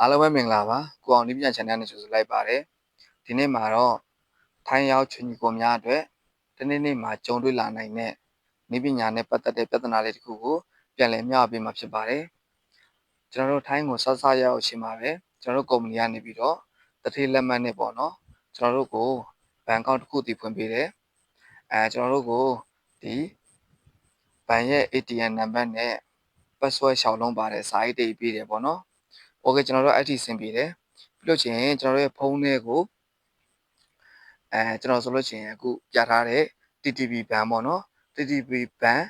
အားလုံးပဲမင်္ဂလာပါကိုအောင်ဒီပြန် channel နဲ့ကြိုဆိုလိုက်ပါတယ်ဒီနေ့မှာတော့ထိုင်းရောက်ချွန်ညီကိုများအတွက်တနေ့နေ့မှာကြုံတွေ့လာနိုင်တဲ့နည်းပညာနဲ့ပတ်သက်တဲ့ပြဿနာလေးတစ်ခုကိုပြန်လည်မျှဝေပေးမှာဖြစ်ပါတယ်ကျွန်တော်တို့ထိုင်းကိုဆက်ဆက်ရောက်ရှင်ပါပဲကျွန်တော်တို့ကုမ္ပဏီကနေပြီးတော့တတိလက်မှတ်နဲ့ပေါ့နော်ကျွန်တော်တို့ကိုဘဏ်အကောင့်တစ်ခုတည်ဖွင့်ပေးတယ်အဲကျွန်တော်တို့ကိုဒီဘဏ်ရဲ့ ATM နံပါတ်နဲ့ password ရှောင်လုံးပါတဲ့စာအိတ်တွေပေးတယ်ပေါ့နော်။ Okay ကျွန်တော်တို့အဲ့ဒီဆင်ပြေတယ်။ပြီးလို့ချင်းကျွန်တော်တို့ရဲ့ဖုန်းထဲကိုအဲကျွန်တော်ဆိုလို့ချင်းအခုပြထားတဲ့ TTB ဘဏ်ပေါ့နော်။ TTB ဘဏ်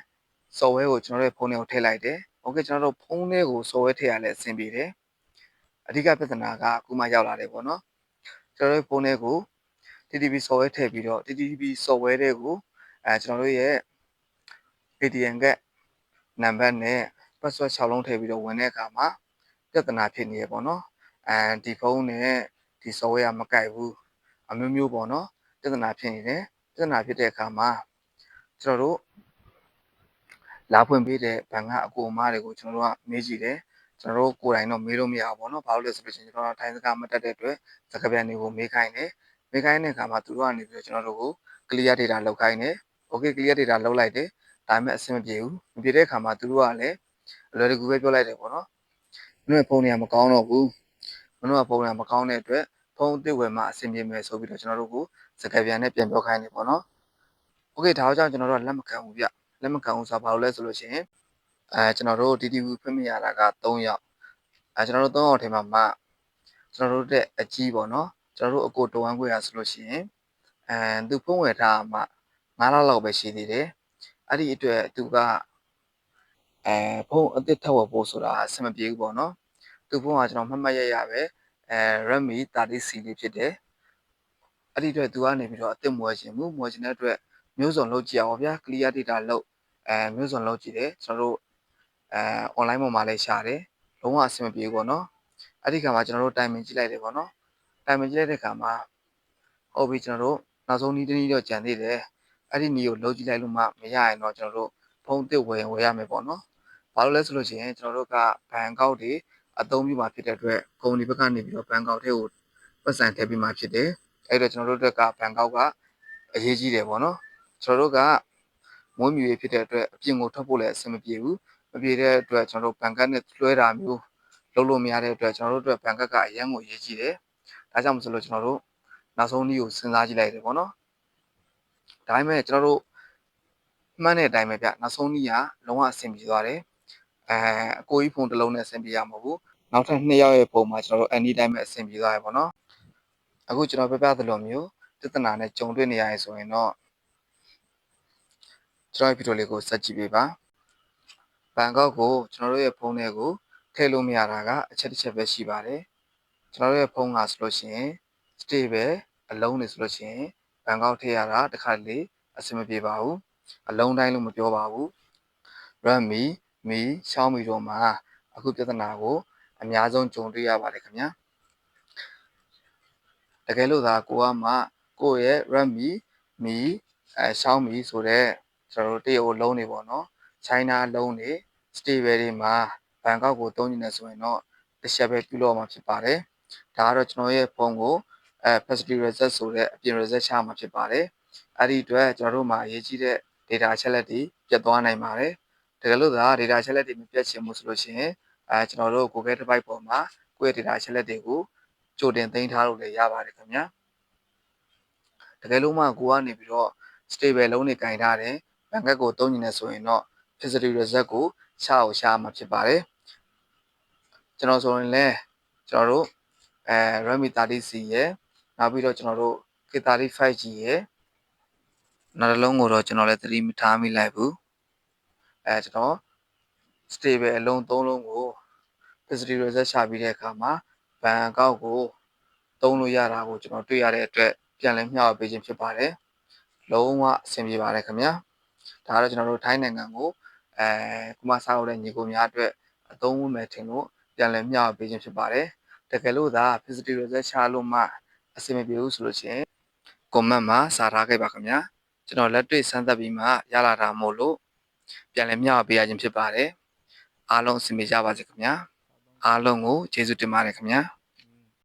software ကိုကျွန်တော်တို့ရဲ့ဖုန်းထဲကိုထည့်လိုက်တယ်။ Okay ကျွန်တော်တို့ဖုန်းထဲကို software ထည့်ရလဲအဆင်ပြေတယ်။အဓိကပြဿနာကအခုမှရောက်လာတယ်ပေါ့နော်။ကျွန်တော်တို့ဖုန်းထဲကို TTB software ထည့်ပြီးတော့ TTB software တွေကိုအဲကျွန်တော်တို့ရဲ့ ATM ကနံပါတ်နဲ့ password 6လုံးထည့်ပြီးတော့ဝင်တဲ့အခါမှာ ပြဿနာဖြစ်နေရပေါ့နော်အဲဒီဖုန်းနဲ့ဒီ software ကမကိုက်ဘူးအမျိုးမျိုးပေါ့နော်ပြဿနာဖြစ်နေတယ်ပြဿနာဖြစ်တဲ့အခါမှာကျွန်တော်တို့လာဖွင့်ပေးတဲ့ဘဏ်ကအကူအမတွေကိုကျွန်တော်တို့ကမေးကြည့်တယ်ကျွန်တော်တို့ကိုယ်တိုင်တော့မေးလို့မရဘူးပေါ့နော်ဘာလို့လဲဆိုလို့ရှိရင်ကျွန်တော်တို့ထိုင်းစကားမတက်တဲ့အတွက်စကားပြန်တွေကိုမေးခိုင်းတယ်မေးခိုင်းတဲ့အခါမှာသူတို့ကနေပြီးတော့ကျွန်တော်တို့ကို clear data လောက်ခိုင်းတယ် okay clear data လောက်လိုက်တယ်ဒါပေမဲ့အဆင်မပြေဘူးမပြေတဲ့အခါမှာသူတို့ကလည်းအလွယ်တကူပဲပြောလိုက်တယ်ပေါ့နော် မင်းတို့ဖုန်းတွေကမကောင်းတော့ဘူးမင်းတို့ကဖုန်းတွေကမကောင်းတဲ့အတွက်ဖုန်းအသစ်ဝယ်မှအဆင်ပြေမယ်ဆိုပြီးတော့ကျွန်တော်တို့ကိုစကားပြန်နဲ့ပြန်ပြောခိုင်းတယ်ပေါ့နော်โอเคဒါကြောင့်ကျွန်တော်တို့ကလက်မခံဘူးဗျလက်မခံဘူးဆိုတာဘာလို့လဲဆိုလို့ရှိရင်အဲကျွန်တော်တို့ DTV ဖွင့်မိရတာက3ယောက်အဲကျွန်တော်တို့3ယောက်ထဲမှာမှကျွန်တော်တို့တဲ့အကြီးပေါ့နော်ကျွန်တော်တို့အကိုတဝမ်းခွေရဆိုလို့ရှိရင်အဲသူဖုန်းဝယ်ထားမှ9လောက်လောက်ပဲရှိသေးတယ်အဲ့ဒီအတွက်သူက အဲဖုန်းအသစ်ထပ်ဝယ်ဖို့ဆိုတာအဆင်မပြေဘူးပေါ့နော်သူဖုန်းကကျွန်တော်မှတ်မှတ်ရရပဲအဲ Redmi 30C လေးဖြစ်တယ်အဲ့ဒီအတွက်သူကနေပြီးတော့အသစ်မွေးခြင်းဘူးမွေးခြင်းတဲ့အတွက်မျိုးစုံလုပ်ကြည့်အောင်ဗျာ clear data လုပ်အဲမျိုးစုံလုပ်ကြည့်တယ်ကျွန်တော်တို့အဲ online ပေါ်မှာလည်းရှာတယ်လုံးဝအဆင်မပြေဘူးပေါ့နော်အဲ့ဒီခါမှာကျွန်တော်တို့တိုင်ပင်ကြည့်လိုက်တယ်ပေါ့နော်တိုင်ပင်ကြည့်လိုက်တဲ့ခါမှာဟုတ်ပြီကျွန်တော်တို့နောက်ဆုံးနည်းတနည်းတော့ကြံသေးတယ်အဲ့ဒီနည်းကိုလုပ်ကြည့်လိုက်လို့မှမရရင်တော့ကျွန်တော်တို့ဖုန်းတစ်ဝယ်ဝယ်ရမယ်ပေါ့နော် ဘာလို့လဲဆိုလို့ရှိရင်ကျွန်တော်တို့ကဘဏ်ကောက်တွေအသုံးပြုမှာဖြစ်တဲ့အတွက်ကုမ္ပဏီဘက်ကနေပြီးတော့ဘဏ်ကောက်တွေကိုပတ်စံထည့်ပေးမှာဖြစ်တယ်အဲ့တော့ကျွန်တော်တို့အတွက်ကဘဏ်ကောက်ကအရေးကြီးတယ်ပေါ့နော်ကျွန်တော်တို့ကမွေးမြူရေးဖြစ်တဲ့အတွက်အပြင်ကိုထွက်ဖို့လည်းအဆင်မပြေဘူးမပြေတဲ့အတွက်ကျွန်တော်တို့ဘဏ်ကတ်နဲ့လွှဲတာမျိုးလုပ်လို့မရတဲ့အတွက်ကျွန်တော်တို့အတွက်ဘဏ်ကတ်ကအရန်ကိုအရေးကြီးတယ်ဒါကြောင့်မဆိုလို့ကျွန်တော်တို့နောက်ဆုံးနည်းကိုစဉ်းစားကြည့်လိုက်တယ်ပေါ့နော်ဒါပေမဲ့ကျွန်တော်တို့မှန်းတဲ့အတိုင်းပဲဗျနောက်ဆုံးနည်းကလုံးဝအဆင်ပြေသွားတယ် အဲအကိုကြီးဖုန်းတစ်လုံးနဲ့အဆင်ပြေရမှာမဟုတ်ဘူးနောက်ထပ်နှစ်ယောက်ရဲ့ဖုန်းမှာကျွန်တော်တို့ anytime ပဲအဆင်ပြေသွားရပါတော့အခုကျွန်တော်ပြပြသလိုမျိုးပြဿနာနဲ့ကြုံတွေ့နေရရင်ဆိုရင်တော့ကျွန်တော်ဗီဒီယိုလေးကိုဆက်ကြည့်ပေးပါဘန်ကောက်ကိုကျွန်တော်တို့ရဲ့ဖုန်းထဲကိုထည့်လို့မရတာကအချက်တစ်ချက်ပဲရှိပါတယ်ကျွန်တော်တို့ရဲ့ဖုန်းကဆိုလို့ရှိရင် stable အလုံးနေဆိုလို့ရှိရင်ဘန်ကောက်ထည့်ရတာတစ်ခါလေအဆင်မပြေပါဘူးအလုံးတိုင်းလို့မပြောပါဘူး Redmi မီ Xiaomi တို့မှာအခုပြဿနာကိုအများဆုံးကြုံတွေ့ရပါတယ်ခင်ဗျာတကယ်လို့သာကိုကမှကိုယ့်ရဲ့ Redmi မီအဲ Xiaomi ဆိုတဲ့ကျွန်တော်တို့တရုတ်လုံးနေပေါ့နော် China လုံးနေ stable တွေမှာဘန်ကောက်ကိုသုံးနေတယ်ဆိုရင်တော့တစ်ချက်ပဲပြုလုပ်မှာဖြစ်ပါတယ်ဒါကတော့ကျွန်တော်ရဲ့ဖုန်းကိုအဲ facility reset ဆိုတဲ့အပြင် reset ချမှာဖြစ်ပါတယ်အဲ့ဒီအတွက်ကျွန်တော်တို့မှာအရေးကြီးတဲ့ data အချက်လက်တွေပြတ်သွားနိုင်ပါတယ် တကယ်လို့သာ data အချက်လက်တွေမပြတ်ချင်ဘူးဆိုလို့ရှိရင်အဲကျွန်တော်တို့ Google Device ပေါ်မှာကိုယ့်ရဲ့ data အချက်လက်တွေကိုကြိုတင်သိမ်းထားလို့လည်းရပါတယ်ခင်ဗျာတကယ်လို့မှကိုကနေပြီးတော့ stable လုံးတွေကင်ထားတယ်ဘန်ကတ်ကိုသုံးနေတယ်ဆိုရင်တော့ facility reset ကိုရှာအောင်ရှာမှာဖြစ်ပါတယ်ကျွန်တော်ဆိုရင်လည်းကျွန်တော်တို့အဲ Redmi 30C ရယ်နောက်ပြီးတော့ကျွန်တော်တို့ K35G ရယ်နောက်တစ်လုံးကိုတော့ကျွန်တော်လည်းသတိမထားမိလိုက်ဘူး အဲကျွန်တော် stable အလုံး၃လုံးကို facility reset ရှာပြီးတဲ့အခါမှာဘန်အကောက်ကိုသုံးလို့ရတာကိုကျွန်တော်တွေ့ရတဲ့အတွက်ပြန်လည်မျှဝေပေးခြင်းဖြစ်ပါတယ်လုံးဝအဆင်ပြေပါတယ်ခင်ဗျာဒါကတော့ကျွန်တော်တို့ထိုင်းနိုင်ငံကိုအဲကုမစားလို့တဲ့ညီကိုများအတွက်အသုံးဝင်မယ်ထင်လို့ပြန်လည်မျှဝေပေးခြင်းဖြစ်ပါတယ်တကယ်လို့သာ facility reset ရှာလို့မှအဆင်မပြေဘူးဆိုလို့ရှိရင် comment မှာစာထားခဲ့ပါခင်ဗျာကျွန်တော်လက်တွေ့စမ်းသပ်ပြီးမှရလာတာမို့လို့ ပြန်လည်မျှဝေပေးရခြင်းဖြစ်ပါတယ်အားလုံးအဆင်ပြေကြပါစေခင်ဗျာအားလုံးကိုကျေးဇူးတင်ပါတယ်ခင်ဗျာ။